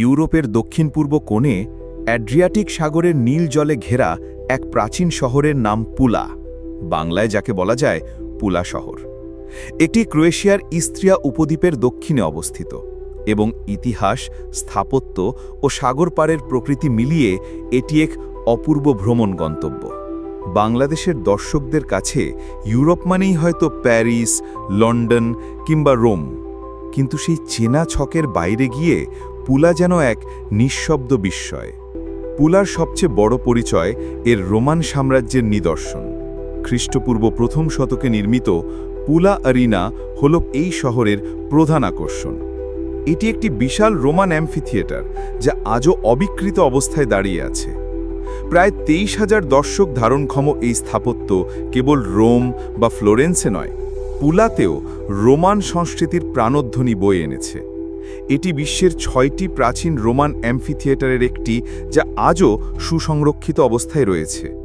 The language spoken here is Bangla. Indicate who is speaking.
Speaker 1: ইউরোপের দক্ষিণ পূর্ব কোণে অ্যাড্রিয়াটিক সাগরের নীল জলে ঘেরা এক প্রাচীন শহরের নাম পুলা, বাংলায় যাকে বলা যায় পুলা শহর। এটি ক্রোয়েশিয়ার ইস্ত্রিয়া উপদ্বীপের দক্ষিণে অবস্থিত এবং ইতিহাস, স্থাপত্য ও সাগর পাড়ের প্রকৃতি মিলিয়ে এটি এক অপূর্ব ভ্রমণ গন্তব্য। বাংলাদেশের দর্শকদের কাছে ইউরোপ মানেই হয়তো প্যারিস, লন্ডন কিংবা রোম, কিন্তু সেই চেনা ছকের বাইরে গিয়ে পুলা যেন এক নিঃশব্দ বিস্ময়। পুলার সবচেয়ে বড় পরিচয় এর রোমান সাম্রাজ্যের নিদর্শন। খ্রিস্টপূর্ব প্রথম শতকে নির্মিত পুলা আরিনা হল এই শহরের প্রধান আকর্ষণ। এটি একটি বিশাল রোমান অ্যাম্ফিথিয়েটার যা আজও অবিকৃত অবস্থায় দাঁড়িয়ে আছে। প্রায় তেইশ হাজার দর্শক ধারণক্ষম এই স্থাপত্য কেবল রোম বা ফ্লোরেন্সে নয়, পুলাতেও রোমান সংস্কৃতির প্রাণধ্বনি বয়ে এনেছে। এটি বিশ্বের ছয়টি প্রাচীন রোমান অ্যাম্ফিথিয়েটারের একটি যা আজও সুসংরক্ষিত অবস্থায় রয়েছে।